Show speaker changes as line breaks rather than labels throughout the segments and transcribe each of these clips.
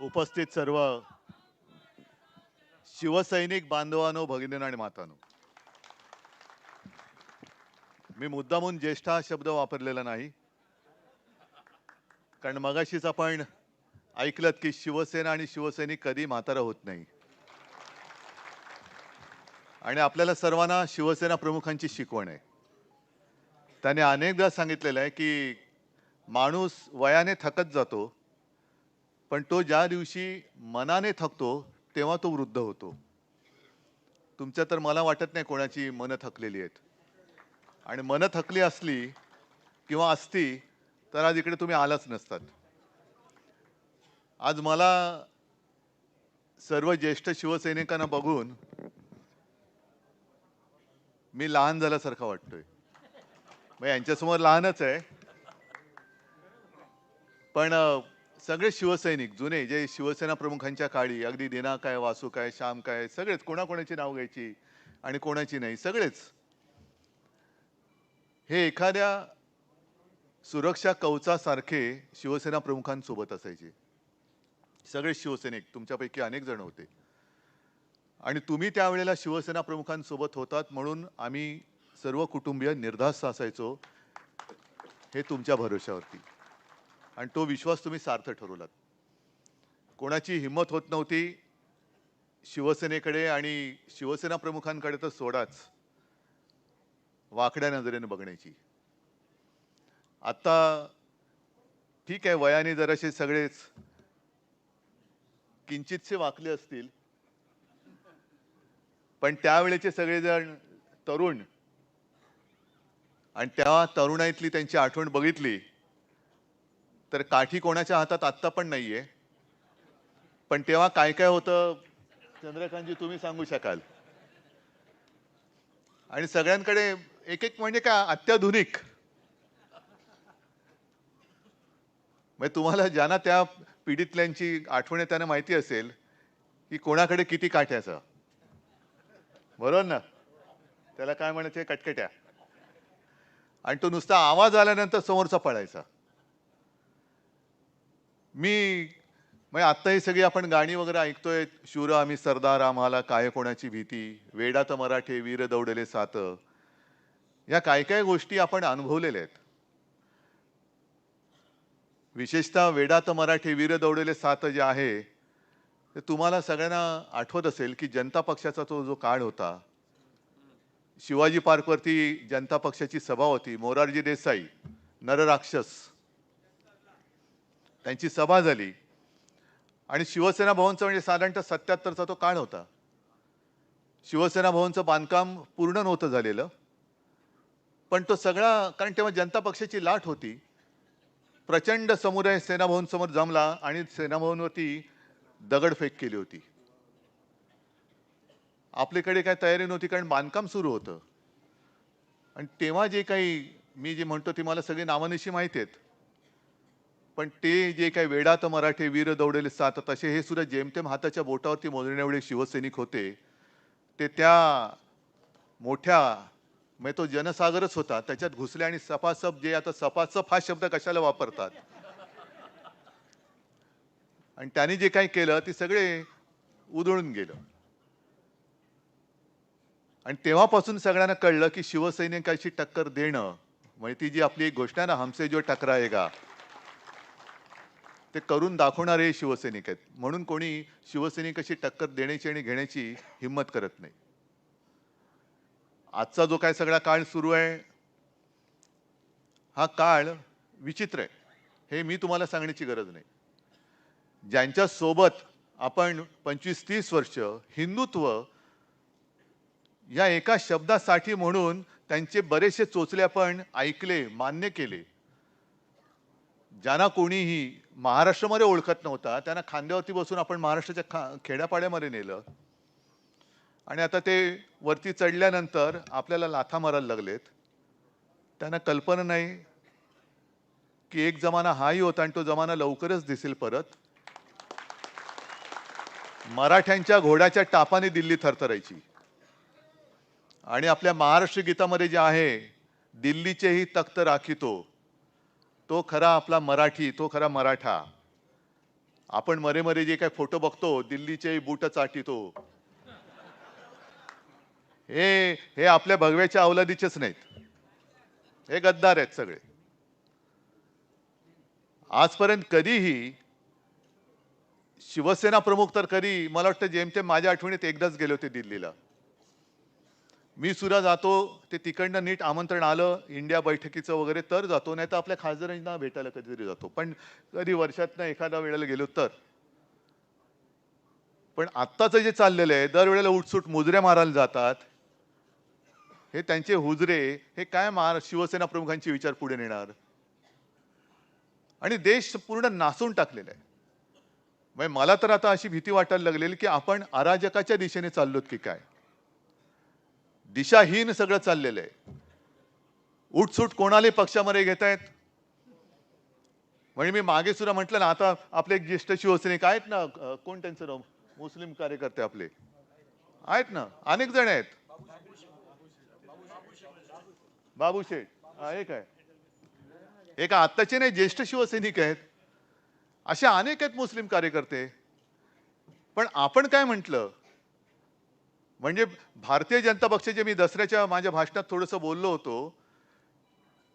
उपस्थित सर्व शिवसैनिक बांधवानो भगिनीनो आणि मातानो. मी मुद्दामून ज्येष्ठ हा शब्द वापरलेला नाही. कारण मगाशीच आपण ऐकलत की शिवसेना आणि शिवसैनिक कधी म्हातारा होत नाही. आणि आपल्याला सर्वांना शिवसेना प्रमुखांची शिकवण आहे. त्याने अनेकदा सांगितलेलं आहे की माणूस वयाने थकत जातो पण तो ज्या दिवशी मनाने थकतो तेव्हा तो वृद्ध होतो. तुमच्या तर मला वाटत नाही कोणाची मनं थकलेली आहेत. आणि मनं थकली असली किंवा असती तर आज इकडे तुम्ही आलाच नसतात. आज मला सर्व ज्येष्ठ शिवसैनिकांना बघून मी लहान झाल्यासारखा वाटतोय. मग यांच्यासमोर लहानच आहे. पण सगळे शिवसैनिक जुने जे शिवसेना प्रमुखांच्या काळी अगदी दिना काय वासू काय श्याम काय सगळेच कोणाकोणाची नाव घ्यायची आणि कोणाची नाही सगळेच. हे एखाद्या सुरक्षा कवचासारखे शिवसेना प्रमुखांसोबत असायचे. सगळे शिवसैनिक तुमच्यापैकी अनेक जण होते. आणि तुम्ही त्यावेळेला शिवसेना प्रमुखांसोबत होतात म्हणून आम्ही सर्व कुटुंबीय निर्धास्त असायचो हे तुमच्या भरोश्यावरती. आणि तो विश्वास तुम्ही सार्थ ठरवलात. कोणाची हिंमत होत नव्हती शिवसेनेकडे आणि शिवसेना प्रमुखांकडे तर सोडाच वाकड्या नजरेने बघण्याची. आता ठीक आहे वयाने जरासे सगळेच किंचितसे वाकले असतील पण त्यावेळेचे सगळेजण तरुण आणि त्या तरुणाईतली त्यांची आठवण बघितली तर काठी कोणाच्या हातात आत्ता पण नाहीये. पण तेव्हा काय काय होतं चंद्रकांतजी तुम्ही सांगू शकाल. आणि सगळ्यांकडे एक एक म्हणजे काय अत्याधुनिक. म्हणजे तुम्हाला ज्यांना त्या पिढीतल्यांची आठवण आहे त्यांना माहिती असेल की कोणाकडे किती काठ्याचं बरोबर ना? त्याला काय म्हणायचे कटकट्या. आणि तो नुसता आवाज आल्यानंतर समोरचा पळायचा. मी म्हणजे आत्ताही सगळी आपण गाणी वगैरे ऐकतोय. शूर आम्ही सरदार आम्हाला काय कोणाची भीती? वेडात मराठे वीर दौडले सात. या काय काय गोष्टी आपण अनुभवलेल्या आहेत. विशेषतः वेडात मराठे वीर दौडले सात जे आहे ते तुम्हाला सगळ्यांना आठवत असेल की जनता पक्षाचा तो जो काळ होता. शिवाजी पार्कवरती जनता पक्षाची सभा होती. मोरारजी देसाई नरराक्षस. त्यांची सभा झाली. आणि शिवसेना भवनचं म्हणजे साधारणतः सत्याहत्तरचा तो काळ होता. शिवसेना भवनचं बांधकाम पूर्ण नव्हतं झालेलं. पण तो सगळा कारण तेव्हा जनता पक्षाची लाट होती. प्रचंड समुदाय सेना जमला आणि सेना भवनवरती दगडफेक केली होती. आपल्याकडे काय तयारी नव्हती कारण बांधकाम सुरू होतं. आणि तेव्हा जे काही मी जे म्हणतो ती मला सगळी नावानिशी माहिती आहेत. पण ते जे काही वेडात मराठे वीर दौडले सात तसे हे सुद्धा जेमतेम हाताच्या बोटावरती मोजण्या एवढे शिवसैनिक होते ते त्या मोठ्या म्हणजे तो जनसागरच होता त्याच्यात घुसले आणि सपासप जे आता सपासप हा शब्द कशाला वापरतात? आणि त्याने जे काही केलं ते सगळे उधळून गेलं. आणि तेव्हापासून सगळ्यांना कळलं की शिवसैनिकाची टक्कर देणं म्हणजे ती जी आपली एक घोषणा ना हमसे जो टकराएगा ते करून दाखवणारे शिवसैनिक आहेत. म्हणून कोणी शिवसैनिकाशी टक्कर देण्याची आणि घेण्याची हिंमत करत नाही. आजचा जो काय सगळा काळ सुरू आहे हा काळ विचित्र आहे. हे मी तुम्हाला सांगण्याची गरज नाही. ज्यांच्या सोबत आपण पंचवीस तीस वर्ष हिंदुत्व या एका शब्दासाठी म्हणून त्यांचे बरेचसे चोचले आपण ऐकले मान्य केले ज्यांना कोणीही महाराष्ट्रामध्ये ओळखत नव्हता त्यांना खांद्यावरती बसून आपण महाराष्ट्राच्या खा खेड्यापाड्यामध्ये नेलं. आणि आता ते वरती चढल्यानंतर आपल्याला लाथा मारायला लागलेत. त्यांना कल्पना नाही की एक जमाना हाही होता आणि तो जमाना लवकरच दिसेल परत. मराठ्यांच्या घोड्याच्या टापाने दिल्ली थरथरायची. आणि आपल्या महाराष्ट्र गीतामध्ये जे आहे दिल्लीचेही तख्त राखितो तो खरा आपला मराठी तो खरा मराठा. आपण मरे मरे जे काय फोटो बघतो दिल्लीचे बूट चाटितो. हे हे आपल्या भगव्याच्या अवलादीचेच नाहीत. हे गद्दार आहेत सगळे. आजपर्यंत कधीही शिवसेना प्रमुख तर कधी मला वाटतं जेमतेम माझ्या आठवणीत एकदाच गेले होते दिल्लीला. मी सुद्धा जातो ते तिकडनं नीट आमंत्रण आलं इंडिया बैठकीचं वगैरे तर जातो नाही तर आपल्या खासदारांना भेटायला कधीतरी जातो. पण कधी वर्षातनं एखाद्या वेळेला गेलो तर. पण आत्ताचं जे चाललेलं आहे दरवेळेला उठसूट मुजऱ्या मारायला जातात. हे त्यांचे हुजरे हे काय मार शिवसेना प्रमुखांचे विचार पुढे नेणार? आणि देश पूर्ण नासून टाकलेला आहे. म्हणजे मला तर आता अशी भीती वाटायला लागलेली की आपण अराजकाच्या दिशेने चाललोत की काय? दिशाहीन सगळं चाललेलं आहे. उठसूट कोणालाही पक्षामध्ये घेत आहेत म्हणजे मी मागे सुद्धा म्हटलं ना आता आपले एक ज्येष्ठ शिवसैनिक आहेत ना कोण त्यांचं नाव? मुस्लिम कार्यकर्ते आपले. आहेत ना? अनेक जण आहेत. बाबू शेठ. एक आहे. एक आत्ताचे नाही ज्येष्ठ शिवसैनिक आहेत. असे अनेक आहेत मुस्लिम कार्यकर्ते. पण आपण काय म्हटलं? म्हणजे भारतीय जनता पक्षाचे मी दसऱ्याच्या माझ्या भाषणात थोडंसं बोललो होतो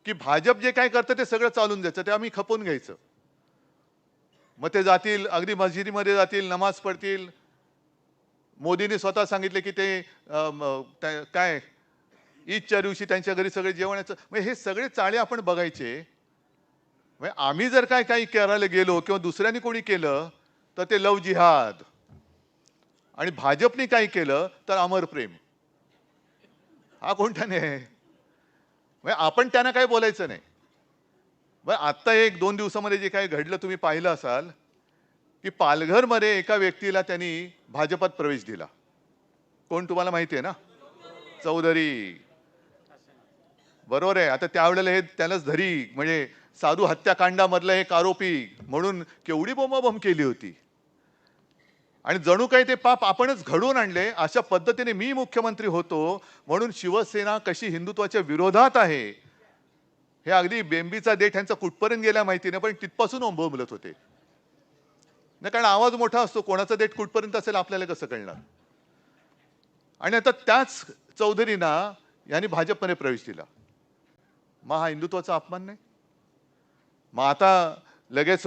की भाजप जे काय करतं ते सगळं चालून द्यायचं ते आम्ही खपवून घ्यायचं. मग ते जातील अगदी मस्जिदीमध्ये जातील नमाज पडतील मोदींनी स्वतः सांगितले की ते काय ईदच्या दिवशी त्यांच्या घरी सगळे जेवणाचं म्हणजे हे सगळे चाळे आपण बघायचे. म्हणजे आम्ही जर काय काही करायला गेलो किंवा दुसऱ्यांनी कोणी केलं तर ते लव जिहाद. आणि भाजपने काय केलं तर अमर प्रेम. हा कोणता नाही म्हणजे आपण त्यांना काय बोलायचं नाही. बरं आत्ता एक दोन दिवसामध्ये जे काही घडलं तुम्ही पाहिलं असाल की पालघरमध्ये एका व्यक्तीला त्यांनी भाजपात प्रवेश दिला. कोण तुम्हाला माहिती आहे ना? चौधरी. बरोबर आहे. आता त्यावेळेला हे त्यालाच धरी. म्हणजे साधू हत्याकांडामधलं एक आरोपी म्हणून केवढी बोंबाबोंब केली होती? आणि जणू काही ते पाप आपणच घडवून आणले अशा पद्धतीने मी मुख्यमंत्री होतो म्हणून शिवसेना कशी हिंदुत्वाच्या विरोधात आहे हे अगदी बेंबीचा देठ यांचा कुठपर्यंत गेल्या माहिती नाही पण तिथपासून ओंबवलत होते. नाही कारण आवाज मोठा असतो कोणाचा देठ कुठपर्यंत असेल आपल्याला कसं कळणार? आणि आता त्याच चौधरींना यांनी भाजपमध्ये प्रवेश दिला. मग हा हिंदुत्वाचा अपमान नाही? मग आता लगेच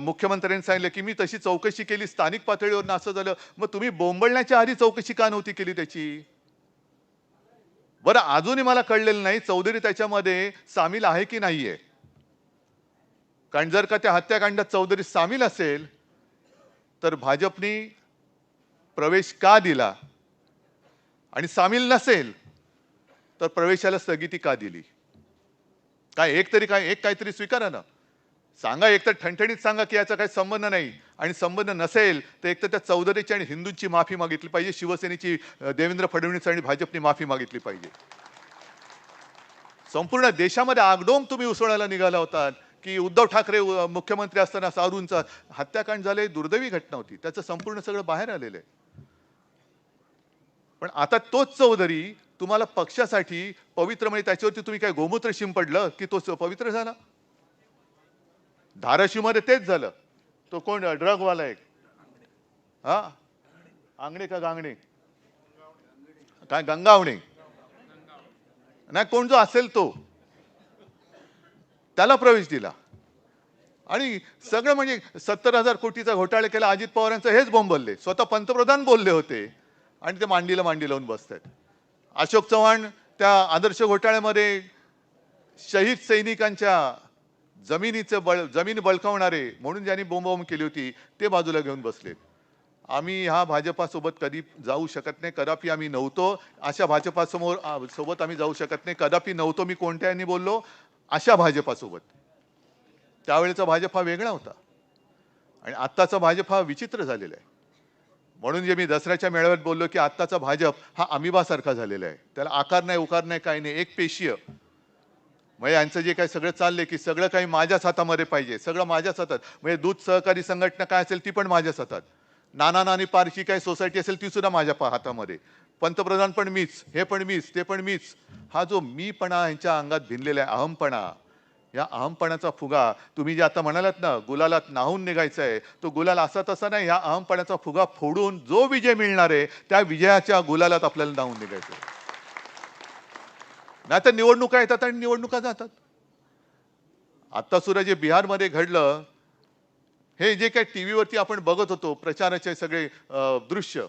मुख्यमंत्र्यांनी सांगितलं की मी तशी चौकशी केली स्थानिक पातळीवर असं झालं. मग तुम्ही बोंबळण्याच्या आधी चौकशी का नव्हती केली त्याची? बरं अजूनही मला कळलेलं नाही चौधरी त्याच्यामध्ये सामील आहे की नाही आहे कारण जर का त्या हत्याकांडात चौधरी सामील असेल तर भाजपनी प्रवेश का दिला? आणि सामील नसेल तर प्रवेशाला स्थगिती का दिली? काय एक तरी काय एक काहीतरी स्वीकारा ना. सांगा एक तर ठणठणीत सांगा की याचा काही संबंध नाही. आणि संबंध नसेल तर एक तर त्या चौधरीची आणि हिंदूंची माफी मागितली पाहिजे. शिवसेनेची देवेंद्र फडणवीस आणि भाजपने माफी मागितली पाहिजे. संपूर्ण देशामध्ये आगडोम तुम्ही उसळायला निघाला होता की उद्धव ठाकरे मुख्यमंत्री असताना सारूंचा हत्याकांड झाले दुर्दैवी घटना होती. त्याचं संपूर्ण सगळं बाहेर आलेलं आहे. पण आता तोच चौधरी तुम्हाला पक्षासाठी पवित्र म्हणजे त्याच्यावरती तुम्ही काय गोमूत्र शिंपडलं की तो पवित्र झाला? धाराशिवमध्ये तेच झालं. तो कोण? ड्रगवाला एक. हा? आंगणे का गांगणे? काय गंगावणे? नाही कोण जो असेल तो. त्याला प्रवेश दिला. आणि सगळं म्हणजे सत्तर हजार कोटीचा घोटाळा केला. अजित पवारांचं हेच बोंबलले. स्वतः पंतप्रधान बोलले होते. आणि ते मांडीला मांडी लावून बसतात. अशोक चव्हाण त्या आदर्श घोटाळ्यामध्ये शहीद सैनिकांच्या जमिनीचं बळ जमीन बळकावणारे म्हणून ज्यांनी बोंबाबोंब केली होती ते बाजूला घेऊन बसले आम्ही ह्या भाजपासोबत कधी जाऊ शकत नाही कदापि आम्ही नव्हतो. अशा भाजपासमोर सोबत आम्ही जाऊ शकत नाही कदापि नव्हतो मी कोणत्यानी बोललो अशा भाजपासोबत त्यावेळेचा भाजप हा वेगळा होता. आणि आत्ताचा भाजप हा विचित्र झालेला आहे. म्हणून जे मी दसऱ्याच्या मेळाव्यात बोललो की आत्ताचा भाजप हा अमिबासारखा झालेला आहे. त्याला आकार नाही उकार नाही काही नाही एक पेशीय. म्हणजे यांचं जे काही सगळं चाललंय की सगळं काही माझ्याच हातामध्ये पाहिजे सगळं माझ्याच हातात. म्हणजे दूध सहकारी संघटना काय असेल ती पण माझ्याच हातात. नाना नानी पारची काय सोसायटी असेल ती सुद्धा माझ्या हातामध्ये. पंतप्रधान पण मीच हे पण मीच ते पण मीच. हा जो मीपणा यांच्या अंगात भिनलेला आहे अहमपणा या अहमपणाचा फुगा तुम्ही जे आता म्हणालात ना गुलालात नाहून निघायचं आहे तो गुलाल असा तसा नाही ह्या अहमपणाचा फुगा फोडून जो विजय मिळणार आहे त्या विजयाच्या गुलालात आपल्याला नाहून निघायचं आहे. नाही तर निवडणुका येतात आणि निवडणुका जातात. आता सुद्धा जे बिहारमध्ये घडलं हे जे काही टी व्हीवरती आपण बघत होतो प्रचाराचे सगळे दृश्य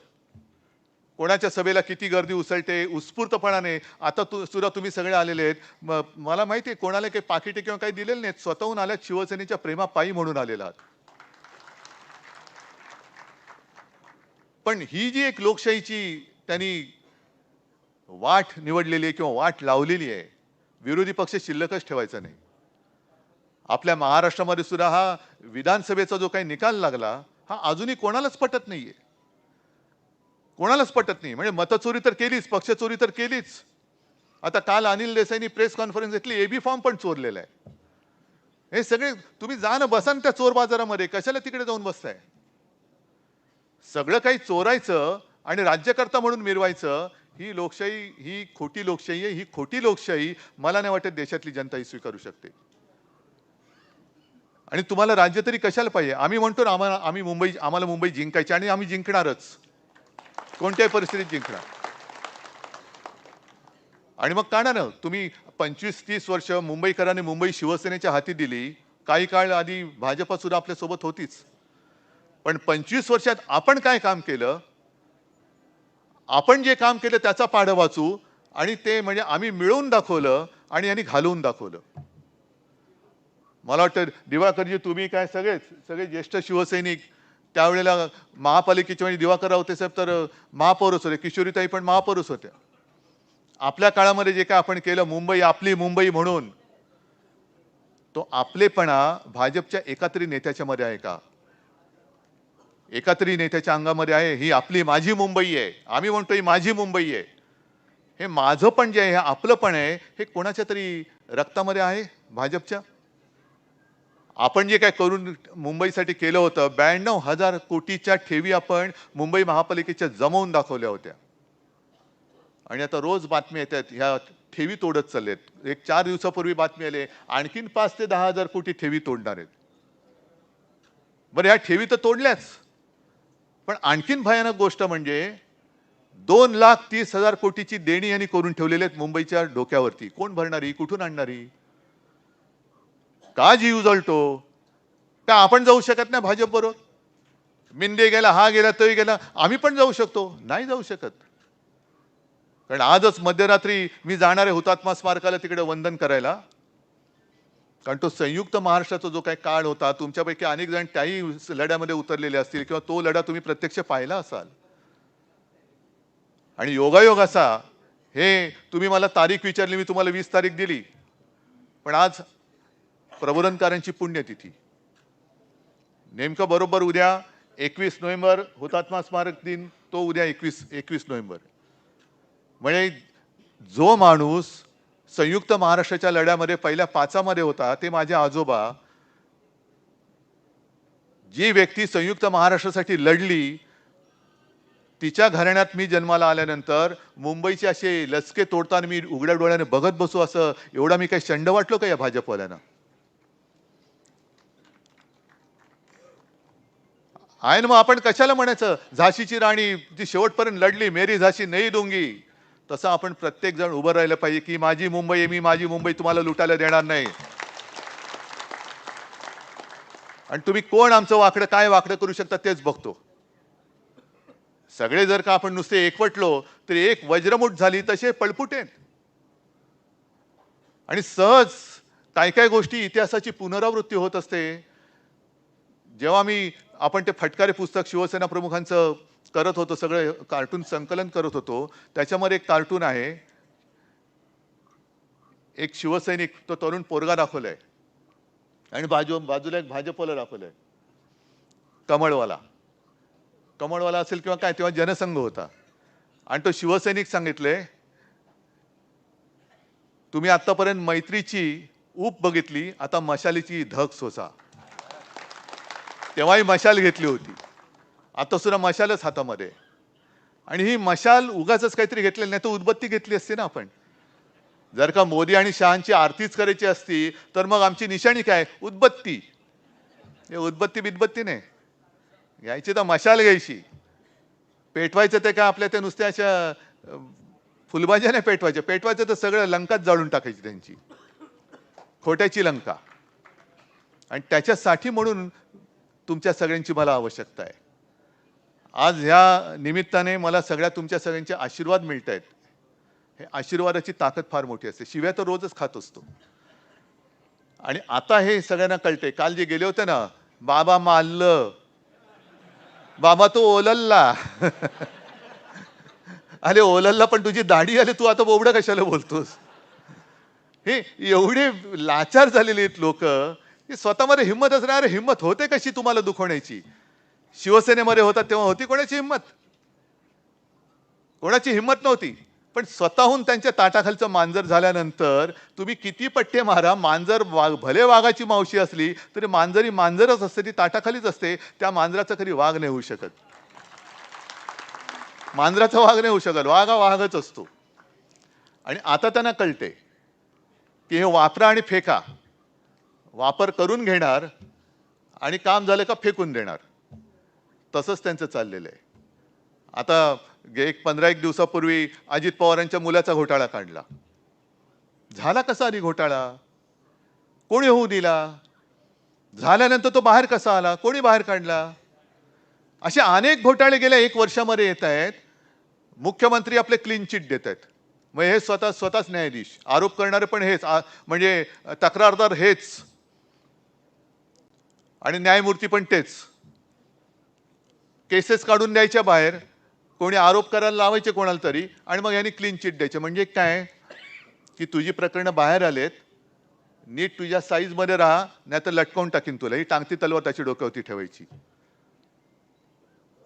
कोणाच्या सभेला किती गर्दी उसळते उत्स्फूर्तपणाने आता तु सुद्धा तुम्ही सगळे आलेले आहेत. म- मला माहिती आहे कोणाला काही पाकिटे किंवा काही दिलेले नाहीत स्वतःहून आल्यात शिवसेनेच्या प्रेमापायी म्हणून आलेला आहात. पण ही जी एक लोकशाहीची त्यांनी वाट निवडलेली आहे किंवा वाट लावलेली आहे विरोधी पक्ष शिल्लकच ठेवायचा नाही. आपल्या महाराष्ट्रामध्ये सुद्धा हा विधानसभेचा जो काही निकाल लागला हा अजूनही कोणालाच पटत नाहीये. कोणालाच पटत नाही. म्हणजे मतचोरी तर केलीच पक्षचोरी तर केलीच. आता काल अनिल देसाईंनी प्रेस कॉन्फरन्स घेतली एबी फॉर्म पण चोरलेला आहे. हे सगळे तुम्ही जा ना बसा ना त्या चोर बाजारामध्ये कशाला तिकडे जाऊन बसताय? सगळं काही चोरायचं आणि राज्यकर्ता म्हणून मिरवायचं ही लोकशाही ही खोटी लोकशाही आहे ही खोटी लोकशाही मला नाही वाटत देशातली जनता ही स्वीकारू शकते. आणि तुम्हाला राज्य तरी कशाला पाहिजे? आम्ही म्हणतो ना आम्हाला आम्ही मुंबई आम्हाला मुंबई जिंकायची आणि आम्ही जिंकणारच. कोणत्याही परिस्थितीत जिंकणार. आणि मग काढा ना तुम्ही पंचवीस तीस वर्ष मुंबईकरांनी मुंबई शिवसेनेच्या हाती दिली काही काळ आधी भाजपा सुद्धा आपल्यासोबत होतीच. पण पंचवीस वर्षात आपण काय काम केलं? आपण जे काम केलं त्याचा पाढं वाचू आणि ते म्हणजे आम्ही मिळवून दाखवलं आणि यांनी घालवून दाखवलं. मला वाटतं दिवाकरजी तुम्ही काय सगळेच सगळे ज्येष्ठ शिवसैनिक त्यावेळेला महापालिकेचे म्हणजे दिवाकर रावते साहेब तर महापौरच होते. किशोरीताई पण महापौरच होत्या. आपल्या काळामध्ये जे काय आपण केलं मुंबई आपली मुंबई म्हणून तो आपलेपणा भाजपच्या एकातरी नेत्याच्या मध्ये आहे का? एकातरी नेत्याच्या अंगामध्ये आहे ही आपली माझी मुंबई आहे. आम्ही म्हणतो ही माझी मुंबई आहे. हे माझं पण जे आहे हे आपलं पण आहे हे कोणाच्या तरी रक्तामध्ये आहे भाजपच्या? आपण जे काय करून मुंबईसाठी केलं होतं ब्याण्णव हजार कोटीच्या ठेवी आपण मुंबई महापालिकेच्या जमवून दाखवल्या होत्या. आणि आता रोज बातमी येतात ह्या ठेवी तोडत चाललेत. एक चार दिवसापूर्वी बातमी आली आणखीन पाच ते दहा हजार कोटी ठेवी तोडणार आहेत. बरं ह्या ठेवी तर तोडल्याच. पण आणखीन भयानक गोष्ट म्हणजे दोन लाख तीस हजार कोटीची देणी यांनी करून ठेवलेली आहेत मुंबईच्या डोक्यावरती. कोण भरणारी? कुठून आणणारी? का जीव जळतो? का आपण जाऊ शकत नाही भाजप बरोबर मिंदे गेला हा गेला तोही गेला. आम्ही पण जाऊ शकतो? नाही जाऊ शकत. कारण आजच मध्यरात्री मी जाणार आहे हुतात्मा स्मारकाला तिकडे वंदन करायला कारण तो संयुक्त महाराष्ट्राचा जो काही काळ होता तुमच्यापैकी अनेक जण त्याही लढ्यामध्ये उतरलेले असतील किंवा तो लढा तुम्ही प्रत्यक्ष पाहिला असाल. आणि योगायोग असा हे तुम्ही मला तारीख विचारली मी तुम्हाला वीस तारीख दिली. पण आज प्रबोधनकारांची पुण्यतिथी. नेमकं बरोबर उद्या एकवीस नोव्हेंबर हुतात्मा स्मारक दिन तो उद्या एकवीस एकवीस नोव्हेंबर. म्हणजे जो माणूस संयुक्त महाराष्ट्राच्या लढ्यामध्ये पहिल्या पाचामध्ये होता ते माझे आजोबा. जी व्यक्ती संयुक्त महाराष्ट्रासाठी लढली तिच्या घराण्यात मी जन्माला आल्यानंतर मुंबईचे असे लचके तोडताना मी उघड्या डोळ्याने बघत बसू असं एवढा मी काही शंड वाटलो का या भाजपवाल्यांना? आहे ना मग आपण कशाला म्हणायचं? झाशीची राणी जी शेवटपर्यंत लढली मेरी झाशी नाही दोंगी. तसं आपण प्रत्येक जण उभं राहिलं पाहिजे की माझी मुंबई आहे मी माझी मुंबई तुम्हाला लुटायला देणार नाही. आणि तुम्ही कोण आमचं वाकडं काय वाकडं करू शकता तेच बघतो. सगळे जर का आपण नुसते एकवटलो तर एक वज्रमुठ झाली तसे पळपुटेन. आणि सहज काय काय गोष्टी इतिहासाची पुनरावृत्ती होत असते. जेव्हा मी आपण ते फटकारे पुस्तक शिवसेना प्रमुखांचं करत होतो सगळं कार्टून संकलन करत होतो. त्याच्यामध्ये एक कार्टून आहे. एक शिवसैनिक तो तरुण पोरगा दाखवलाय. आणि बाजू बाजूला एक भाजपवाला दाखवलाय. कमळवाला. कमळवाला असेल किंवा काय तेव्हा जनसंघ होता. आणि तो शिवसैनिक सांगितले तुम्ही आतापर्यंत मैत्रीची ऊप बघितली आता मशालीची धग सोसा. तेव्हाही मशाल घेतली होती. आता सुद्धा मशालच हातामध्ये. आणि ही मशाल उगाच काहीतरी घेतलेली नाही तर उदबत्ती घेतली असते ना आपण. जर का मोदी आणि शहांची आरतीच करायची असती तर मग आमची निशाणी काय? उदबत्ती. हे उदबत्ती बिदबत्ती नाही. घ्यायची तर मशाल घ्यायची. पेटवायचं ते काय आपल्या ते नुसत्या अशा अं, नाही पेटवायच्या. पेटवायचं तर सगळं लंकाच जाळून टाकायची त्यांची. खोट्याची लंका. आणि त्याच्यासाठी म्हणून तुमच्या सगळ्यांची मला आवश्यकता आहे. आज ह्या निमित्ताने मला सगळ्या तुमच्या सगळ्यांचे आशीर्वाद मिळत आहेत हे आशीर्वादाची ताकद फार मोठी असते. शिव्या तर रोजच खात असतो. आणि आता हे सगळ्यांना कळते काल जे गेले होते ना बाबा मारलं बाबा तो ओलल्ला. अरे ओलल्ला पण तुझी दाढी आली तू आता बोबडं कशाला बोलतोस? हे एवढे लाचार झालेले आहेत लोक. की स्वतःमध्ये हिंमत असणार हिंमत होते कशी तुम्हाला दुखवण्याची? शिवसेनेमध्ये होता तेव्हा होती कोणाची हिंमत? कोणाची हिंमत नव्हती. पण स्वतःहून त्यांच्या ताटाखालचं मांजर झाल्यानंतर तुम्ही किती पट्टे मारा मांजर वाघ भले वाघाची मावशी असली तरी मांजरी मांजरच असते ती ताटाखालीच असते त्या मांजराचा कधी वाघ नाही होऊ शकत. मांजराचा वाघ नाही होऊ शकत वाघ हा वाघच असतो. आणि आता त्यांना कळते की हे वापरा आणि फेका. वापर करून घेणार आणि काम झालं का फेकून देणार. तसंच त्यांचं चाललेलं आहे. आता एक पंधरा एक दिवसापूर्वी अजित पवारांच्या मुलाचा घोटाळा काढला. झाला कसा आधी घोटाळा? कोणी होऊ दिला? झाल्यानंतर तो बाहेर कसा आला? कोणी बाहेर काढला? असे अनेक घोटाळे गेल्या एक वर्षामध्ये येत आहेत. मुख्यमंत्री आपले क्लीन चिट देत आहेत. मग हे स्वतः स्वतःच न्यायाधीश. आरोप करणारे पण हेच आ- म्हणजे तक्रारदार हेच. आणि न्यायमूर्ती पण तेच. केसेस काढून द्यायच्या बाहेर. कोणी आरोप करायला लावायचे कोणाला तरी आणि मग यांनी क्लीन चिट द्यायचे. म्हणजे काय? की तुझी प्रकरणं बाहेर आलेत. नीट तुझ्या साईजमध्ये राहा नाही तर लटकावून टाकीन तुला. ही टांगती तलवार त्याची डोक्यावरती ठेवायची.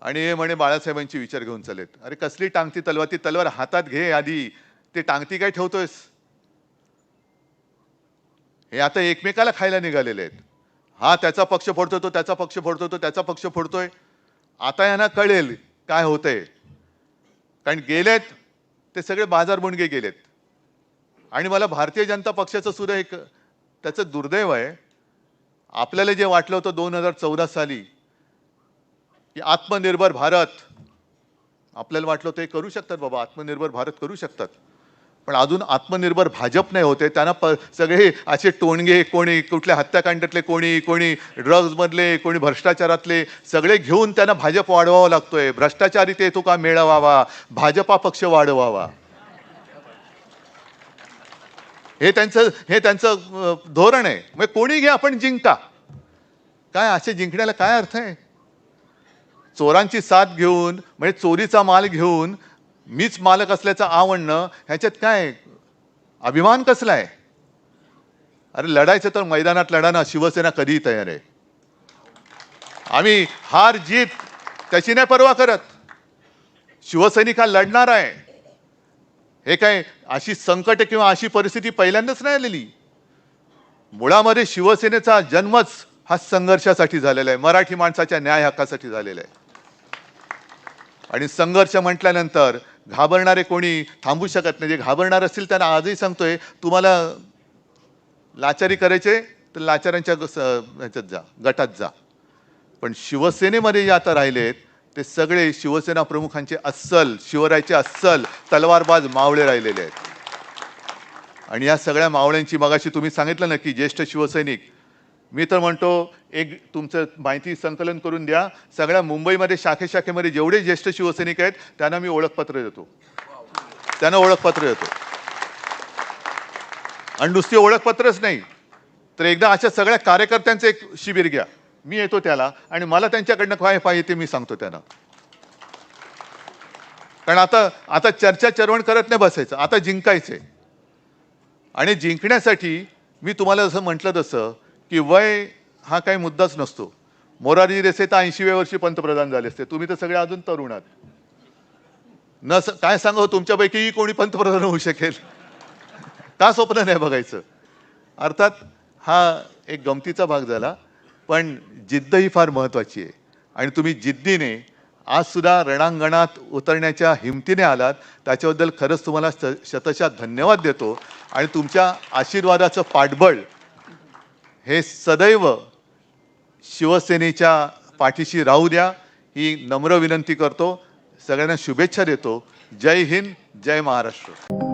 आणि हे म्हणे बाळासाहेबांची विचार घेऊन चालेत अरे कसली टांगती तलवार? ती तलवार हातात घे आधी. ते टांगती काय ठेवतोयस? हे आता एकमेकाला खायला निघालेले आहेत. हा त्याचा पक्ष फोडतोय तो त्याचा पक्ष फोडतोय तो त्याचा पक्ष फोडतोय. आता यांना कळेल काय होतंय. कारण गेलेत ते सगळे बाजारबुणगे गेलेत. आणि मला भारतीय जनता पक्षाचं सुद्धा एक त्याचं दुर्दैव आहे. आपल्याला जे वाटलं होतं दोन हजार चौदा साली की आत्मनिर्भर भारत आपल्याला वाटलं होतं हे करू शकतात बाबा आत्मनिर्भर भारत करू शकतात. पण अजून आत्मनिर्भर भाजप नाही होते. त्यांना प सगळे असे टोणगे कोणी कुठल्या हत्याकांडातले कोणी कोणी ड्रग्जमधले कोणी भ्रष्टाचारातले सगळे घेऊन त्यांना भाजप वाढवावा लागतोय. भ्रष्टाचारी ते तो का मिळवावा भाजपा पक्ष वाढवावा. हे त्यांचं हे त्यांचं धोरण आहे. मग कोणी घ्या आपण जिंका काय असे जिंकण्याला काय अर्थ आहे? चोरांची साथ घेऊन म्हणजे चोरीचा माल घेऊन मीच मालक असल्याचं आवडणं ह्याच्यात काय? अभिमान कसला आहे? अरे लढायचं तर मैदानात लढाना शिवसेना कधीही तयार आहे. आम्ही हार जीत त्याची नाही पर्वा करत. शिवसैनिक हा लढणार आहे. हे काय अशी संकट किंवा अशी परिस्थिती पहिल्यांदाच नाही आलेली? मुळामध्ये शिवसेनेचा जन्मच हा संघर्षासाठी झालेला आहे. मराठी माणसाच्या न्याय हक्कासाठी झालेला आहे. आणि संघर्ष म्हटल्यानंतर घाबरणारे कोणी थांबू शकत नाही. जे घाबरणार असतील त्यांना आजही सांगतोय तुम्हाला लाचारी करायचे तर लाचारांच्या ग- स- ह्याच्यात जा गटात जा. पण शिवसेनेमध्ये जे आता राहिलेत ते सगळे शिवसेना प्रमुखांचे अस्सल शिवरायचे अस्सल तलवारबाज मावळे राहिलेले आहेत. आणि या सगळ्या मावळ्यांची मगाशी तुम्ही सांगितलं ना की ज्येष्ठ शिवसैनिक मी तर म्हणतो एक तुमचं माहिती संकलन करून द्या. सगळ्या मुंबईमध्ये शाखे शाखेमध्ये जेवढे ज्येष्ठ शिवसैनिक आहेत त्यांना मी ओळखपत्र देतो. त्यांना ओळखपत्र देतो. आणि नुसती ओळखपत्रच नाही. तर एकदा अशा सगळ्या कार्यकर्त्यांचं एक शिबिर घ्या. मी येतो त्याला आणि मला त्यांच्याकडनं काय पाहिजे ते मी सांगतो त्यांना. कारण आता आता चर्चा चरवण करत नाही बसायचं. आता जिंकायचंय. आणि जिंकण्यासाठी मी तुम्हाला जसं म्हटलं तसं की वय हा काही मुद्दाच नसतो. मोरारजी देसाई तर ऐंशीव्या वर्षी पंतप्रधान झाले असते. तुम्ही तर सगळे अजून तरुण आहात. न स- काय सांगा तुमच्यापैकीही कोणी पंतप्रधान होऊ शकेल. का स्वप्न नाही बघायचं? अर्थात हा एक गमतीचा भाग झाला. पण जिद्द ही फार महत्त्वाची आहे. आणि तुम्ही जिद्दीने आजसुद्धा रणांगणात उतरण्याच्या हिमतीने आलात. त्याच्याबद्दल खरंच तुम्हाला स- धन्यवाद देतो. आणि तुमच्या आशीर्वादाचं पाठबळ हे सदैव शिवसेनेच्या पाठीशी राहू द्या. ही नम्र विनंती करतो. सगळ्यांना शुभेच्छा देतो. जय हिंद जय महाराष्ट्र.